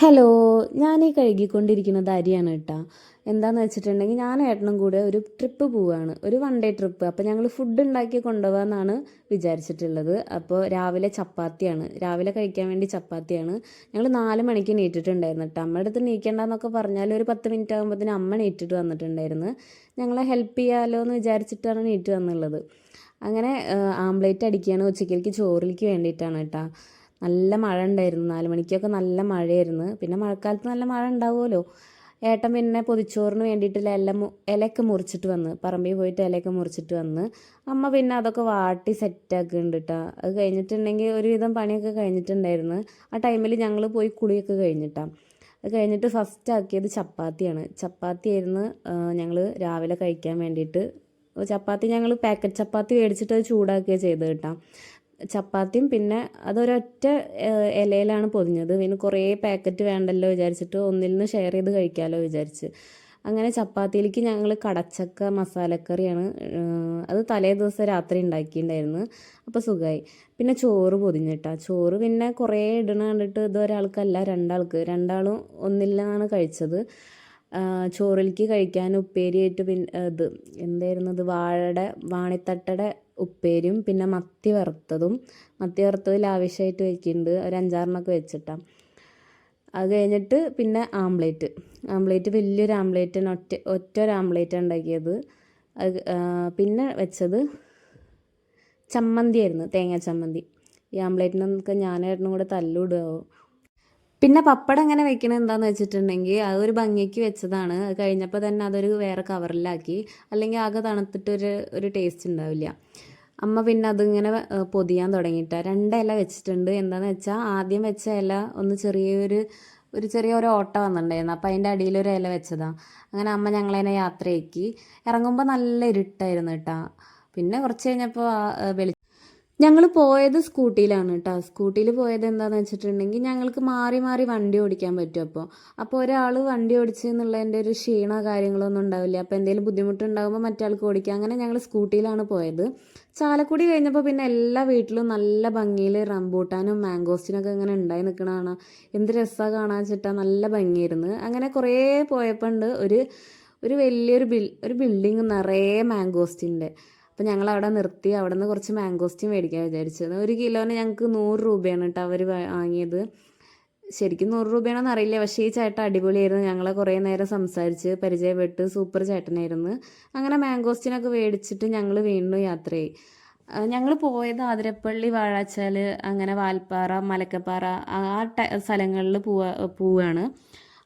Hello ഞാൻ ഈ കഴുകിക്കൊണ്ടിരിക്കുന്നത് അരിയാണ് കേട്ടോ. എന്താണെന്ന് വെച്ചിട്ടുണ്ടെങ്കിൽ ഞാൻ ഏട്ടനും കൂടെ ഒരു ട്രിപ്പ് പോവുകയാണ് ഒരു വൺ ഡേ ട്രിപ്പ് അപ്പോൾ ഞങ്ങൾ ഫുഡ് ഉണ്ടാക്കി കൊണ്ടുപോകാമെന്നാണ് വിചാരിച്ചിട്ടുള്ളത്. അപ്പോൾ രാവിലെ ചപ്പാത്തിയാണ്. രാവിലെ കഴിക്കാൻ വേണ്ടി ചപ്പാത്തിയാണ്. ഞങ്ങൾ നാല് മണിക്ക് നീറ്റിട്ടുണ്ടായിരുന്നു കേട്ടോ. അമ്മയുടെ അടുത്ത് നീക്കേണ്ടെന്നൊക്കെ പറഞ്ഞാൽ ഒരു പത്ത് മിനിറ്റ് ആകുമ്പോഴത്തേന് അമ്മ നീറ്റിട്ട് വന്നിട്ടുണ്ടായിരുന്നു. ഞങ്ങളെ ഹെൽപ്പ് ചെയ്യാമല്ലോ എന്ന് വിചാരിച്ചിട്ടാണ് നീറ്റ് വന്നുള്ളത്. അങ്ങനെ ആംപ്ലേറ്റ് അടിക്കുകയാണ് ഉച്ചയ്ക്കലേക്ക് ചോറിലേക്ക് വേണ്ടിയിട്ടാണ് കേട്ടോ. നല്ല മഴ ഉണ്ടായിരുന്നു നാല് മണിക്കൊക്കെ നല്ല മഴയായിരുന്നു. പിന്നെ മഴക്കാലത്ത് നല്ല മഴ ഉണ്ടാവുമല്ലോ. ഏട്ടൻ പിന്നെ പൊതിച്ചോറിന് വേണ്ടിയിട്ടുള്ള മു ഇലയൊക്കെ മുറിച്ചിട്ട് വന്ന് പറമ്പിൽ പോയിട്ട് ഇലയൊക്കെ മുറിച്ചിട്ട് വന്ന് അമ്മ പിന്നെ അതൊക്കെ വാട്ടി സെറ്റാക്കുന്നുണ്ട് കേട്ടോ അത് കഴിഞ്ഞിട്ടുണ്ടെങ്കിൽ ഒരുവിധം പണിയൊക്കെ കഴിഞ്ഞിട്ടുണ്ടായിരുന്നു. ആ ടൈമിൽ ഞങ്ങൾ പോയി കുളിയൊക്കെ കഴിഞ്ഞിട്ടാണ് അത് കഴിഞ്ഞിട്ട് ഫസ്റ്റ് ആക്കിയത് ചപ്പാത്തിയാണ്. ചപ്പാത്തി ആയിരുന്നു ഞങ്ങൾ രാവിലെ കഴിക്കാൻ വേണ്ടിയിട്ട്. ചപ്പാത്തി ഞങ്ങൾ പാക്കറ്റ് ചപ്പാത്തി മേടിച്ചിട്ട് അത് ചൂടാക്കുകയാണ് ചെയ്തത് കേട്ടോ ചപ്പാത്തിയും പിന്നെ അതൊരൊറ്റ ഇലയിലാണ് പൊതിഞ്ഞത്. പിന്നെ കുറേ പാക്കറ്റ് വേണ്ടല്ലോ വിചാരിച്ചിട്ട് ഒന്നിൽ നിന്ന് ഷെയർ ചെയ്ത് കഴിക്കാമല്ലോ വിചാരിച്ച്. അങ്ങനെ ചപ്പാത്തിയിലേക്ക് ഞങ്ങൾ കടച്ചക്ക മസാലക്കറിയാണ് അത് തലേ ദിവസം രാത്രി ഉണ്ടാക്കിയിട്ടുണ്ടായിരുന്നു. അപ്പോൾ സുഖമായി പിന്നെ ചോറ് പൊതിഞ്ഞിട്ടാ. ചോറ് പിന്നെ കുറേ ഇടണ കണ്ടിട്ട് ഇത് ഒരാൾക്കല്ല രണ്ടാൾക്ക്. രണ്ടാളും ഒന്നിലാണ് കഴിച്ചത്. ചോറിലേക്ക് കഴിക്കാൻ ഉപ്പേരിയായിട്ട് പിന്നെ ഇത് എന്തായിരുന്നു? ഇത് വാഴയുടെ വാണിത്തട്ടയുടെ ഉപ്പേരിയും പിന്നെ മത്തി വറുത്തതും. മത്തി വറുത്തത് ലാവിഷായിട്ട് വെക്കുന്നുണ്ട് ഒരു അഞ്ചാറിനൊക്കെ വെച്ചിട്ടാണ് അത് കഴിഞ്ഞിട്ട് പിന്നെ ആംപ്ലേറ്റ്. ആംപ്ലേറ്റ് വലിയൊരു ആംപ്ലേറ്റാണ്. ഒറ്റ ഒറ്റ ഒരു ആംപ്ലേറ്റ് ഉണ്ടാക്കിയത് പിന്നെ വെച്ചത് ചമ്മന്തി ആയിരുന്നു തേങ്ങ ചമ്മന്തി. ഈ ആംപ്ലേറ്റിനൊക്കെ ഞാനായിരുന്നു കൂടെ തല്ലുവിടുകയോ പിന്നെ പപ്പടം എങ്ങനെ വെക്കണത് എന്താണെന്ന് വെച്ചിട്ടുണ്ടെങ്കിൽ അത് ഒരു ഭംഗിക്ക് വെച്ചതാണ്. അത് കഴിഞ്ഞപ്പോൾ തന്നെ അതൊരു വേറെ കവറിലാക്കി അല്ലെങ്കിൽ ആകെ തണുത്തിട്ടൊരു ഒരു ടേസ്റ്റ് ഉണ്ടാവില്ല. അമ്മ പിന്നെ അതിങ്ങനെ പൊതിയാൻ തുടങ്ങിയിട്ട. രണ്ട് ഇല വെച്ചിട്ടുണ്ട്. എന്താണെന്ന് വെച്ചാൽ ആദ്യം വെച്ച ഇല ഒന്ന് ചെറിയൊരു ഒരു ചെറിയ ഒരു ഓട്ട വന്നിട്ടുണ്ടായിരുന്നു. അപ്പോൾ അതിന്റെ ഒരു ഇല വെച്ചതാണ് അങ്ങനെ അമ്മ ഞങ്ങളതിനെ യാത്രയാക്കി. ഇറങ്ങുമ്പോൾ നല്ല ഇരുട്ടായിരുന്നു കേട്ടോ പിന്നെ കുറച്ച് കഴിഞ്ഞപ്പോൾ വെളി ഞങ്ങൾ പോയത് സ്കൂട്ടിയിലാണ് കേട്ടോ സ്കൂട്ടിയിൽ പോയത് എന്താണെന്ന് വെച്ചിട്ടുണ്ടെങ്കിൽ ഞങ്ങൾക്ക് മാറി മാറി വണ്ടി ഓടിക്കാൻ പറ്റും അപ്പോൾ അപ്പോൾ ഒരാൾ വണ്ടി ഓടിച്ച് എന്നുള്ളതിന്റെ ഒരു ക്ഷീണ കാര്യങ്ങളൊന്നും ഉണ്ടാവില്ല. അപ്പോൾ എന്തെങ്കിലും ബുദ്ധിമുട്ടുണ്ടാകുമ്പോൾ മറ്റാൾക്ക് ഓടിക്കുക അങ്ങനെ ഞങ്ങൾ സ്കൂട്ടിയിലാണ് പോയത്. ചാലക്കുടി കഴിഞ്ഞപ്പോൾ പിന്നെ എല്ലാ വീട്ടിലും നല്ല ഭംഗിയിൽ റംബൂട്ടാനും മാംഗോസ്റ്റിനൊക്കെ ഇങ്ങനെ ഉണ്ടായി നിൽക്കണതാണ് എന്ത് രസമാണ് കാണാൻ വെച്ചിട്ടാ നല്ല ഭംഗിയായിരുന്നു. അങ്ങനെ കുറേ പോയപ്പോൾ ഉണ്ട് ഒരു ഒരു വലിയൊരു ബിൽ ഒരു ബിൽഡിങ് നിറയെ മാംഗോസ്റ്റിന്റെ അപ്പോൾ ഞങ്ങൾ അവിടെ നിർത്തി. അവിടെ നിന്ന് കുറച്ച് മാംഗോസ്റ്റിൻ മേടിക്കാൻ വിചാരിച്ചത് ഒരു കിലോന് ഞങ്ങൾക്ക് നൂറ് രൂപയാണ് കേട്ടോ അവർ വാങ്ങിയത്. ശരിക്കും നൂറ് രൂപയാണെന്ന് അറിയില്ല. പക്ഷേ ഈ ചേട്ടൻ അടിപൊളിയായിരുന്നു. ഞങ്ങളെ കുറേ നേരം സംസാരിച്ച് പരിചയപ്പെട്ട് സൂപ്പർ ചേട്ടനായിരുന്നു. അങ്ങനെ മാംഗോസ്റ്റിനൊക്കെ മേടിച്ചിട്ട് ഞങ്ങൾ വീണ്ടും യാത്രയായി. ഞങ്ങൾ പോയത് ആതിരപ്പള്ളി വാഴാച്ചാൽ അങ്ങനെ വാൽപ്പാറ മലക്കപ്പാറ ആ സ്ഥലങ്ങളിൽ പോവാ പോവുകയാണ്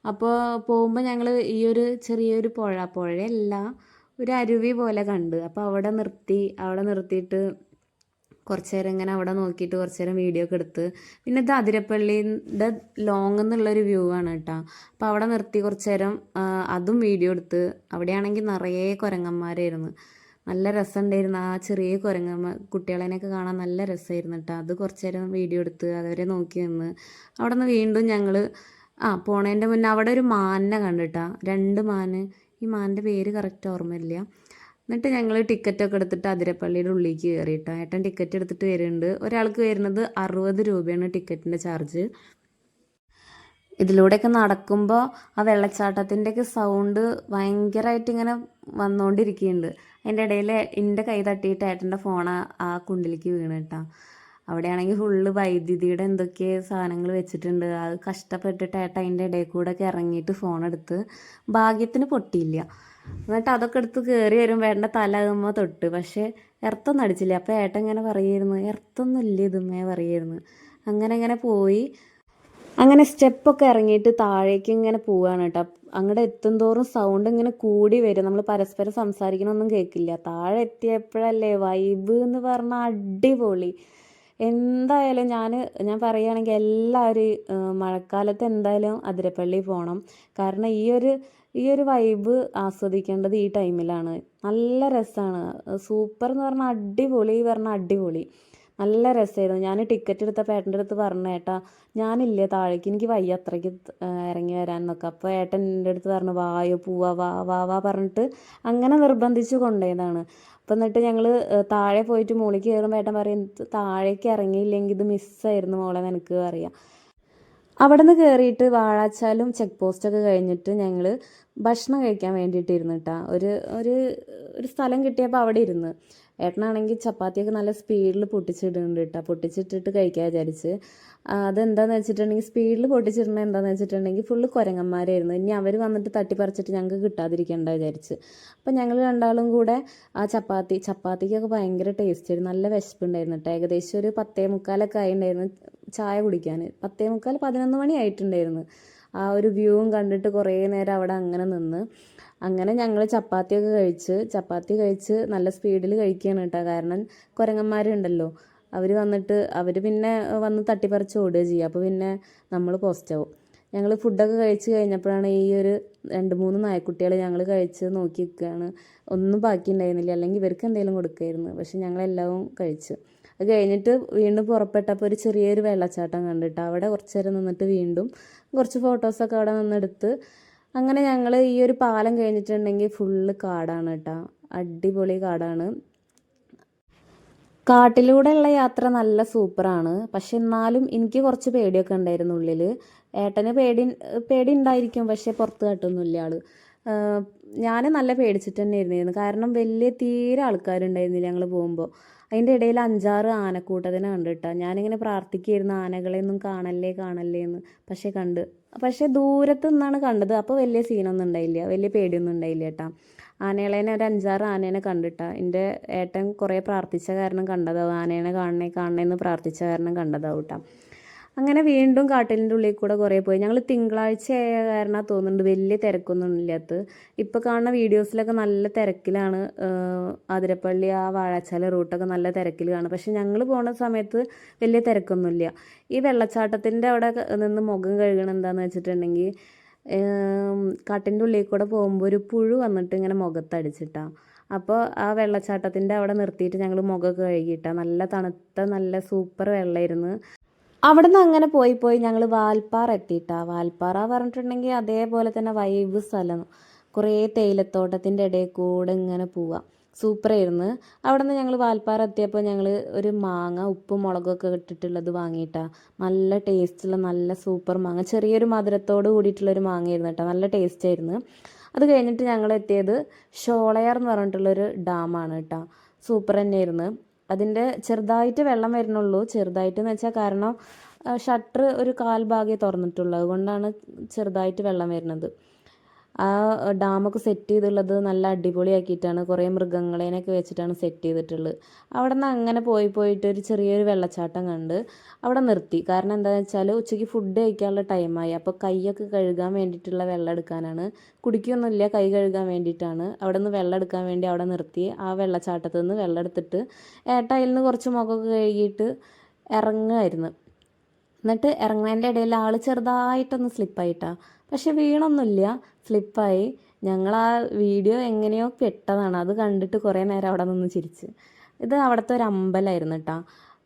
അപ്പോൾ പോകുമ്പോൾ ഞങ്ങൾ ഈ ഒരു ചെറിയൊരു പുഴ പുഴയല്ല ഒരു അരുവി പോലെ കണ്ട്. അപ്പോൾ അവിടെ നിർത്തി അവിടെ നിർത്തിയിട്ട് കുറച്ച് നേരം ഇങ്ങനെ അവിടെ നോക്കിയിട്ട് കുറച്ച് നേരം വീഡിയോ ഒക്കെ എടുത്ത്. പിന്നെ ഇത് അതിരപ്പള്ളിന്റെ ലോങ് എന്നുള്ളൊരു വ്യൂ ആണ് കേട്ടോ അപ്പോൾ അവിടെ നിർത്തി കുറച്ച് നേരം അതും വീഡിയോ എടുത്ത്. അവിടെയാണെങ്കിൽ നിറയെ കുരങ്ങന്മാരായിരുന്നു. നല്ല രസമുണ്ടായിരുന്നു. ആ ചെറിയ കുരങ്ങന്മാർ കുട്ടികളെയൊക്കെ കാണാൻ നല്ല രസമായിരുന്നു കേട്ടോ അത് കുറച്ച് നേരം വീഡിയോ എടുത്ത് അതവരെ നോക്കി നിന്ന്. അവിടെ നിന്ന് വീണ്ടും ഞങ്ങൾ ആ പോണേന്റെ മുന്നേ അവിടെ ഒരു മാനിനെ കണ്ടിട്ടാ രണ്ട് മാന് ഈ മാന്റെ പേര് കറക്റ്റ് ഓർമ്മയില്ല. എന്നിട്ട് ഞങ്ങൾ ടിക്കറ്റൊക്കെ എടുത്തിട്ട് അതിരപ്പള്ളിയുടെ ഉള്ളിലേക്ക് കയറിയിട്ടോ ഏട്ടൻ ടിക്കറ്റ് എടുത്തിട്ട് വരുന്നുണ്ട്. ഒരാൾക്ക് വരുന്നത് അറുപത് രൂപയാണ് ടിക്കറ്റിന്റെ ചാർജ് ഇതിലൂടെയൊക്കെ നടക്കുമ്പോൾ ആ വെള്ളച്ചാട്ടത്തിന്റെയൊക്കെ സൗണ്ട് ഭയങ്കരമായിട്ട് ഇങ്ങനെ വന്നുകൊണ്ടിരിക്കുന്നുണ്ട് അതിന്റെ ഇടയിൽ എന്റെ കൈ തട്ടിയിട്ട് ഏട്ടന്റെ ഫോൺ ആ കുണ്ടിലേക്ക് വീണ് കേട്ടോ അവിടെയാണെങ്കിൽ ഫുള്ള് വൈദ്യുതിയുടെ എന്തൊക്കെ സാധനങ്ങൾ വെച്ചിട്ടുണ്ട്. അത് കഷ്ടപ്പെട്ടിട്ട് ഏട്ട അതിന്റെ ഇടയിൽ കൂടെ ഒക്കെ ഇറങ്ങിയിട്ട് ഫോൺ എടുത്ത് ഭാഗ്യത്തിന് പൊട്ടിയില്ല. എന്നിട്ട് അതൊക്കെ എടുത്ത് കയറി വരുമ്പോൾ വേണ്ട തല ആകുമ്പോൾ തൊട്ട്. പക്ഷേ എർത്തൊന്നും അടിച്ചില്ല. അപ്പോൾ ഏട്ടൻ ഇങ്ങനെ പറയുമായിരുന്നു എർത്തൊന്നും ഇല്ല ഇതുമ്മേ പറയുമായിരുന്നു അങ്ങനെ അങ്ങനെ പോയി. അങ്ങനെ സ്റ്റെപ്പൊക്കെ ഇറങ്ങിയിട്ട് താഴേക്ക് ഇങ്ങനെ പോവുകയാണ് കേട്ടോ. അങ്ങോട്ട് എത്തുന്തോറും സൗണ്ട് ഇങ്ങനെ കൂടി വരും. നമ്മൾ പരസ്പരം സംസാരിക്കണമൊന്നും കേൾക്കില്ല താഴെ എത്തിയപ്പോഴല്ലേ വൈബ് എന്ന് പറഞ്ഞാൽ അടിപൊളി. എന്തായാലും ഞാൻ ഞാൻ പറയുകയാണെങ്കിൽ എല്ലാവരും മഴക്കാലത്ത് എന്തായാലും അതിരപ്പള്ളി പോകണം കാരണം ഈ ഒരു ഈ ഒരു വൈബ് ആസ്വദിക്കേണ്ടത് ഈ ടൈമിലാണ് നല്ല രസമാണ് സൂപ്പർ എന്ന് പറഞ്ഞാൽ അടിപൊളി പറഞ്ഞാൽ അടിപൊളി. നല്ല രസമായിരുന്നു ഞാൻ ടിക്കറ്റ് എടുത്ത ഏട്ടന്റെ അടുത്ത് പറഞ്ഞു ഏട്ടാ ഞാനില്ലേ താഴേക്ക് എനിക്ക് വയ്യ അത്രയ്ക്ക് ഇറങ്ങി വരാൻ എന്നൊക്കെ. അപ്പോൾ ഏട്ടൻ എന്റെ അടുത്ത് പറഞ്ഞു വായോ പൂവാ വാ വാ വാ പറഞ്ഞിട്ട് അങ്ങനെ നിർബന്ധിച്ച് കൊണ്ടുപോയതാണ്. അപ്പം എന്നിട്ട് ഞങ്ങൾ താഴെ പോയിട്ട് മുകളിൽ കയറുമ്പോൾ ഏട്ടൻ പറയും താഴേക്ക് ഇറങ്ങിയില്ലെങ്കിൽ ഇത് മിസ്സായിരുന്നു മോളെ നിനക്ക് പറയാം. അവിടെ നിന്ന് കയറിയിട്ട് വാഴാച്ചാലും ചെക്ക് പോസ്റ്റൊക്കെ കഴിഞ്ഞിട്ട് ഞങ്ങൾ ഭക്ഷണം കഴിക്കാൻ വേണ്ടിയിട്ട് ഇരുന്നിട്ടാ ഒരു ഒരു ഒരു സ്ഥലം കിട്ടിയപ്പോൾ അവിടെ ഇരുന്ന്. ഏട്ടനാണെങ്കിൽ ചപ്പാത്തിയൊക്കെ നല്ല സ്പീഡിൽ പൊട്ടിച്ചിടുന്നുണ്ട് കേട്ടോ പൊട്ടിച്ചിട്ടിട്ട് കഴിക്കാൻ വിചാരിച്ച്. അതെന്താണെന്ന് വെച്ചിട്ടുണ്ടെങ്കിൽ സ്പീഡിൽ പൊട്ടിച്ചിടുന്നത് എന്താണെന്ന് വെച്ചിട്ടുണ്ടെങ്കിൽ ഫുള്ള് കുരങ്ങന്മാരായിരുന്നു. ഇനി അവർ വന്നിട്ട് തട്ടിപ്പറിച്ചിട്ട് ഞങ്ങൾക്ക് കിട്ടാതിരിക്കേണ്ട വിചാരിച്ച്. അപ്പം ഞങ്ങൾ രണ്ടാളും കൂടെ ആ ചപ്പാത്തി ചപ്പാത്തിക്കൊക്കെ ഭയങ്കര ടേസ്റ്റ് ആയിരുന്നു. നല്ല വിശപ്പുണ്ടായിരുന്നു കേട്ടോ ഏകദേശം ഒരു പത്തേ മുക്കാലൊക്കെ ആയിട്ടുണ്ടായിരുന്നു ചായ കുടിക്കാൻ. പത്തേ മുക്കാൽ പതിനൊന്ന് മണി ആയിട്ടുണ്ടായിരുന്നു. ആ ഒരു വ്യൂവും കണ്ടിട്ട് കുറേ നേരം അവിടെ അങ്ങനെ നിന്ന്. അങ്ങനെ ഞങ്ങൾ ചപ്പാത്തിയൊക്കെ കഴിച്ച് ചപ്പാത്തി കഴിച്ച് നല്ല സ്പീഡിൽ കഴിക്കുകയാണ് കേട്ടോ. കാരണം കുരങ്ങന്മാരുണ്ടല്ലോ. അവർ വന്നിട്ട് അവർ പിന്നെ വന്ന് തട്ടിപ്പറിച്ച് ഓടുക ചെയ്യുക അപ്പോൾ പിന്നെ നമ്മൾ പോസ്റ്റാവും ഞങ്ങൾ ഫുഡൊക്കെ കഴിച്ച് കഴിഞ്ഞപ്പോഴാണ് ഈ ഒരു രണ്ട് മൂന്ന് നായക്കുട്ടികൾ ഞങ്ങൾ കഴിച്ച് നോക്കി നിൽക്കുകയാണ് ഒന്നും ബാക്കി ഉണ്ടായിരുന്നില്ല. അല്ലെങ്കിൽ ഇവർക്ക് എന്തെങ്കിലും കൊടുക്കുമായിരുന്നു പക്ഷെ ഞങ്ങളെല്ലാവും കഴിച്ചു. അത് കഴിഞ്ഞിട്ട് വീണ്ടും പുറപ്പെട്ടപ്പോൾ ഒരു ചെറിയൊരു വെള്ളച്ചാട്ടം കണ്ടിട്ട് അവിടെ കുറച്ച് നേരം നിന്നിട്ട് വീണ്ടും കുറച്ച് ഫോട്ടോസൊക്കെ അവിടെ നിന്നെടുത്ത് അങ്ങനെ ഞങ്ങൾ ഈ ഒരു പാലം കഴിഞ്ഞിട്ടുണ്ടെങ്കിൽ ഫുള്ള് കാടാണ് കേട്ടോ അടിപൊളി കാടാണ്. കാട്ടിലൂടെയുള്ള യാത്ര നല്ല സൂപ്പറാണ്. പക്ഷെ എന്നാലും എനിക്ക് കുറച്ച് പേടിയൊക്കെ ഉണ്ടായിരുന്നു ഉള്ളിൽ ഏട്ടന് പേടി പേടി ഉണ്ടായിരിക്കും പക്ഷെ പുറത്ത് കാട്ടൊന്നുമില്ല ആൾ. ഞാൻ നല്ല പേടിച്ചിട്ട് തന്നെ ഇരുന്നിരുന്നു കാരണം വലിയ തീരെ ആൾക്കാരുണ്ടായിരുന്നില്ല ഞങ്ങൾ പോകുമ്പോൾ അതിന്റെ ഇടയിൽ അഞ്ചാറ് ആനക്കൂട്ടത്തിനെ കണ്ടിട്ടാ. ഞാനിങ്ങനെ പ്രാർത്ഥിക്കുകയായിരുന്നു ആനകളെയൊന്നും കാണല്ലേ കാണല്ലേ എന്ന് പക്ഷേ കണ്ട്. പക്ഷേ ദൂരത്തു നിന്നാണ് കണ്ടത്. അപ്പോൾ വലിയ സീനൊന്നും ഉണ്ടായില്ല. വലിയ പേടിയൊന്നും ഉണ്ടായില്ല കേട്ടാ. ആനകളേനെ ഒരു അഞ്ചാറ് ആനേനെ കണ്ടിട്ടാ. എന്റെ ഏട്ടൻ കുറേ പ്രാർത്ഥിച്ച കാരണം കണ്ടതാവും. ആനേനെ കാണണേ കാണണേ എന്ന് പ്രാർത്ഥിച്ച കാരണം കണ്ടതാവും കേട്ടോ. അങ്ങനെ വീണ്ടും കാട്ടിലിന്റെ ഉള്ളിൽ കൂടെ കുറേ പോയി. ഞങ്ങൾ തിങ്കളാഴ്ച ആയ കാരണം തോന്നുന്നുണ്ട് വലിയ തിരക്കൊന്നും ഇല്ലാത്ത ഇപ്പോൾ കാണുന്ന വീഡിയോസിലൊക്കെ നല്ല തിരക്കിലാണ് ആതിരപ്പള്ളി ആ വാഴാച്ചാല റൂട്ടൊക്കെ നല്ല തിരക്കിൽ കാണും. പക്ഷെ ഞങ്ങൾ പോണ സമയത്ത് വലിയ തിരക്കൊന്നുമില്ല. ഈ വെള്ളച്ചാട്ടത്തിന്റെ അവിടെ നിന്ന് മുഖം കഴുകണം എന്താണെന്ന് വെച്ചിട്ടുണ്ടെങ്കിൽ കാട്ടിന്റെ ഉള്ളിൽ കൂടെ പോകുമ്പോൾ ഒരു പുഴു വന്നിട്ട് ഇങ്ങനെ മുഖത്തടിച്ചിട്ടാണ് അപ്പോൾ ആ വെള്ളച്ചാട്ടത്തിന്റെ അവിടെ നിർത്തിയിട്ട് ഞങ്ങൾ മുഖമൊക്കെ കഴുകിയിട്ടാണ് നല്ല തണുത്ത നല്ല സൂപ്പർ വെള്ളമായിരുന്നു അവിടെ നിന്ന് അങ്ങനെ പോയി പോയി ഞങ്ങൾ വാൽപ്പാറ എത്തിയിട്ടാ. വാൽപ്പാറ പറഞ്ഞിട്ടുണ്ടെങ്കിൽ അതേപോലെ തന്നെ വൈബ് സ്ഥലം. കുറേ തേയിലത്തോട്ടത്തിന്റെ ഇടയിൽ കൂടെ ഇങ്ങനെ പോവാം. സൂപ്പറായിരുന്നു അവിടെ നിന്ന് ഞങ്ങൾ വാൽപ്പാറ എത്തിയപ്പോൾ ഞങ്ങൾ ഒരു മാങ്ങ ഉപ്പും മുളകൊക്കെ ഇട്ടിട്ടുള്ളത് വാങ്ങിയിട്ടാണ് നല്ല ടേസ്റ്റുള്ള നല്ല സൂപ്പർ മാങ്ങ. ചെറിയൊരു മധുരത്തോട് കൂടിയിട്ടുള്ളൊരു മാങ്ങയായിരുന്നു കേട്ടോ. നല്ല ടേസ്റ്റ് ആയിരുന്നു. അത് കഴിഞ്ഞിട്ട് ഞങ്ങൾ എത്തിയത് ഷോളയാർ എന്ന് പറഞ്ഞിട്ടുള്ളൊരു ഡാമാണ് കേട്ടോ. സൂപ്പർ തന്നെയായിരുന്നു. അതിന്റെ ചെറുതായിട്ട് വെള്ളം വരുന്നുള്ളൂ. ചെറുതായിട്ട് എന്ന് വെച്ചാൽ കാരണം ഷട്ടർ ഒരു കാൽ ഭാഗേ തുറന്നിട്ടുള്ളൂ. അതുകൊണ്ടാണ് ചെറുതായിട്ട് വെള്ളം വരുന്നത്. ആ ഡാമൊക്കെ സെറ്റ് ചെയ്തുള്ളത് നല്ല അടിപൊളിയാക്കിയിട്ടാണ്. കുറേ മൃഗങ്ങളേനൊക്കെ വെച്ചിട്ടാണ് സെറ്റ് ചെയ്തിട്ടുള്ളത്. അവിടെ നിന്ന് അങ്ങനെ പോയി പോയിട്ട് ഒരു ചെറിയൊരു വെള്ളച്ചാട്ടം കണ്ട് അവിടെ നിർത്തി. കാരണം എന്താണെന്ന് വെച്ചാൽ ഉച്ചയ്ക്ക് ഫുഡ് കഴിക്കാനുള്ള ടൈമായി അപ്പോൾ കൈയൊക്കെ കഴുകാൻ വേണ്ടിയിട്ടുള്ള വെള്ളം എടുക്കാനാണ്. കുടിക്കൊന്നുമില്ല കൈ കഴുകാൻ വേണ്ടിയിട്ടാണ്. അവിടെ നിന്ന് വെള്ളം എടുക്കാൻ വേണ്ടി അവിടെ നിർത്തി. ആ വെള്ളച്ചാട്ടത്തിൽ നിന്ന് വെള്ളം എടുത്തിട്ട് ഏട്ടായിൽ നിന്ന് കുറച്ച് മുഖമൊക്കെ കഴുകിയിട്ട് ഇറങ്ങുമായിരുന്നു എന്നിട്ട് ഇറങ്ങുന്നതിന്റെ ഇടയിൽ ആൾ ചെറുതായിട്ടൊന്ന് സ്ലിപ്പായിട്ടാണ് പക്ഷെ വീണൊന്നുമില്ല. സ്ലിപ്പായി ഞങ്ങൾ ആ വീഡിയോ എങ്ങനെയോ പെട്ടതാണ്. അത് കണ്ടിട്ട് കുറേ നേരം അവിടെ നിന്ന് ചിരിച്ച്. ഇത് അവിടുത്തെ ഒരു അമ്പലമായിരുന്നു കേട്ടോ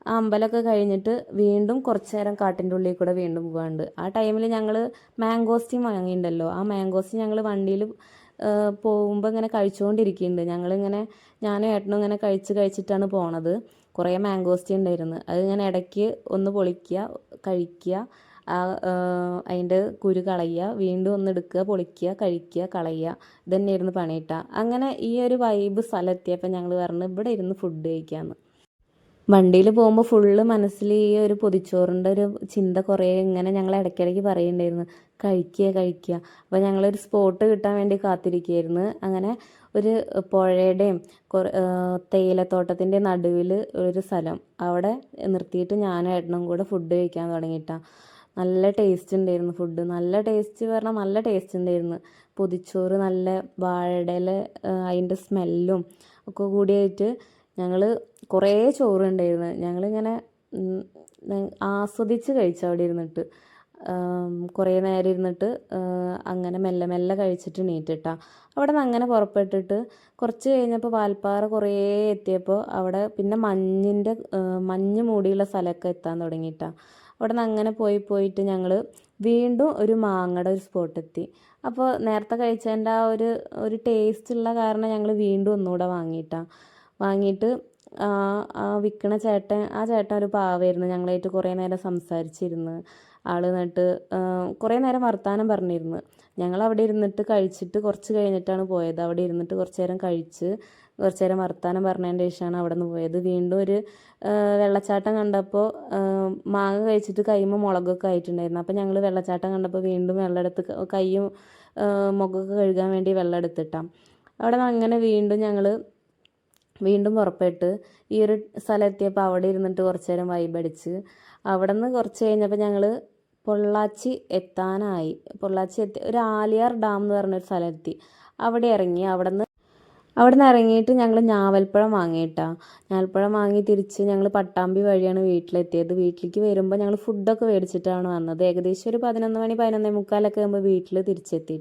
ആ അമ്പലമൊക്കെ കഴിഞ്ഞിട്ട് വീണ്ടും കുറച്ച് നേരം കാട്ടിന്റെ ഉള്ളിൽ കൂടെ വീണ്ടും പോകാണ്ട് ആ ടൈമിൽ ഞങ്ങൾ മാങ്കോസ്റ്റീം വാങ്ങിയിട്ടുണ്ടല്ലോ ആ മാങ്കോസ്റ്റീം ഞങ്ങൾ വണ്ടിയിൽ പോകുമ്പോൾ ഇങ്ങനെ കഴിച്ചുകൊണ്ടിരിക്കുന്നുണ്ട് ഞങ്ങളിങ്ങനെ ഞാനും ഏട്ടനും ഇങ്ങനെ കഴിച്ച് കഴിച്ചിട്ടാണ് പോണത്. കുറേ മാംഗോസ്റ്റി ഉണ്ടായിരുന്നു അത് ഇങ്ങനെ ഇടയ്ക്ക് ഒന്ന് പൊളിക്കുക കഴിക്കുക ആ അതിന്റെ കുരു കളയുക വീണ്ടും ഒന്ന് എടുക്കുക പൊളിക്കുക കഴിക്കുക കളയുക. ഇത് ഇരുന്ന് പണിയിട്ട. അങ്ങനെ ഈ ഒരു വൈബ് സ്ഥലം എത്തിയപ്പോൾ ഞങ്ങൾ പറഞ്ഞു ഇവിടെ ഇരുന്ന് ഫുഡ് കഴിക്കാമെന്ന് വണ്ടിയിൽ പോകുമ്പോൾ ഫുള്ള് മനസ്സിൽ ഈ ഒരു പൊതിച്ചോറിന്റെ ഒരു ചിന്ത കുറേ ഇങ്ങനെ ഞങ്ങൾ ഇടയ്ക്കിടയ്ക്ക് പറയുന്നുണ്ടായിരുന്നു കഴിക്കുക കഴിക്കുക. അപ്പോൾ ഞങ്ങളൊരു സ്പോട്ട് കിട്ടാൻ വേണ്ടി കാത്തിരിക്കുകയായിരുന്നു അങ്ങനെ ഒരു പുഴയുടെയും തേയിലത്തോട്ടത്തിന്റെ നടുവിൽ ഒരു സ്ഥലം. അവിടെ നിർത്തിയിട്ട് ഞാനും ഏട്ടനും കൂടെ ഫുഡ് കഴിക്കാൻ തുടങ്ങിയിട്ടാ. നല്ല ടേസ്റ്റ് ഉണ്ടായിരുന്നു ഫുഡ് നല്ല ടേസ്റ്റ് പറഞ്ഞാൽ നല്ല ടേസ്റ്റ് ഉണ്ടായിരുന്നു പൊതിച്ചോറ് നല്ല വാഴയില അതിന്റെ സ്മെല്ലും ഒക്കെ കൂടിയായിട്ട് ഞങ്ങൾ കുറേ ചോറുണ്ടായിരുന്നു ഞങ്ങളിങ്ങനെ ആസ്വദിച്ച് കഴിച്ചു അവിടെ ഇരുന്നിട്ട്. കുറേ നേരം ഇരുന്നിട്ട് അങ്ങനെ മെല്ലെ മെല്ലെ കഴിച്ചിട്ട് നീറ്റിട്ടാ അവിടെ നിന്ന് അങ്ങനെ പുറപ്പെട്ടിട്ട് കുറച്ച് കഴിഞ്ഞപ്പോൾ വാൽപ്പാറ കുറേ എത്തിയപ്പോൾ അവിടെ പിന്നെ മഞ്ഞിന്റെ മഞ്ഞ് മൂടിയുള്ള സ്ഥലമൊക്കെ എത്താൻ തുടങ്ങിയിട്ടാ. അവിടെ നിന്ന് അങ്ങനെ പോയി പോയിട്ട് ഞങ്ങൾ വീണ്ടും ഒരു മാങ്ങയുടെ ഒരു സ്പോട്ട് എത്തി. അപ്പോൾ നേരത്തെ കഴിച്ചതിന്റെ ആ ഒരു ഒരു ടേസ്റ്റ് ഉള്ള കാരണം ഞങ്ങൾ വീണ്ടും ഒന്നുകൂടെ വാങ്ങിയിട്ടാണ് വാങ്ങിയിട്ട് വിൽക്കണ ചേട്ടൻ ആ ചേട്ടൻ ഒരു പാവായിരുന്നു. ഞങ്ങളായിട്ട് കുറേ നേരം സംസാരിച്ചിരുന്നു. ആൾ എന്നിട്ട് കുറേ നേരം വർത്തമാനം പറഞ്ഞിരുന്നു. ഞങ്ങൾ അവിടെ ഇരുന്നിട്ട് കഴിച്ചിട്ട് കുറച്ച് കഴിഞ്ഞിട്ടാണ് പോയത്. അവിടെ ഇരുന്നിട്ട് കുറച്ച് നേരം കഴിച്ച് കുറച്ച് നേരം വർത്തമാനം പറഞ്ഞതിന്റെ ശേഷമാണ് അവിടെ നിന്ന് പോയത്. വീണ്ടും ഒരു വെള്ളച്ചാട്ടം കണ്ടപ്പോൾ മാങ്ങ കഴിച്ചിട്ട് കൈമ മുളകൊക്കെ ആയിട്ടുണ്ടായിരുന്നു. അപ്പോൾ ഞങ്ങൾ വെള്ളച്ചാട്ടം കണ്ടപ്പോൾ വീണ്ടും വെള്ളം എടുത്ത് ക- കൈയും മുഖമൊക്കെ കഴുകാൻ വേണ്ടി വെള്ളം എടുത്തിട്ടാം അവിടെ നിന്ന് അങ്ങനെ വീണ്ടും ഞങ്ങൾ വീണ്ടും പുറപ്പെട്ട് ഈ ഒരു സ്ഥലം എത്തിയപ്പോൾ അവിടെ ഇരുന്നിട്ട് കുറച്ച് നേരം വൈബടിച്ച് അവിടെ നിന്ന് കുറച്ച് കഴിഞ്ഞപ്പോൾ ഞങ്ങൾ പൊള്ളാച്ചി എത്താനായി. പൊള്ളാച്ചി എത്തി ഒരു ആലിയാർ ഡാം എന്ന് പറഞ്ഞൊരു സ്ഥലം എത്തി. അവിടെ ഇറങ്ങി. അവിടെ നിന്ന് അവിടെ നിന്ന് ഇറങ്ങിയിട്ട് ഞങ്ങൾ ഞാവൽപ്പഴം വാങ്ങിയിട്ടാ. ഞാവൽപ്പഴം വാങ്ങി തിരിച്ച് ഞങ്ങൾ പട്ടാമ്പി വഴിയാണ് വീട്ടിലെത്തിയത്. വീട്ടിലേക്ക് വരുമ്പോൾ ഞങ്ങൾ ഫുഡൊക്കെ മേടിച്ചിട്ടാണ് വന്നത്. ഏകദേശം ഒരു പതിനൊന്ന് മണി പതിനൊന്നേ മുക്കാലൊക്കെ ആകുമ്പോൾ വീട്ടിൽ തിരിച്ചെത്തി.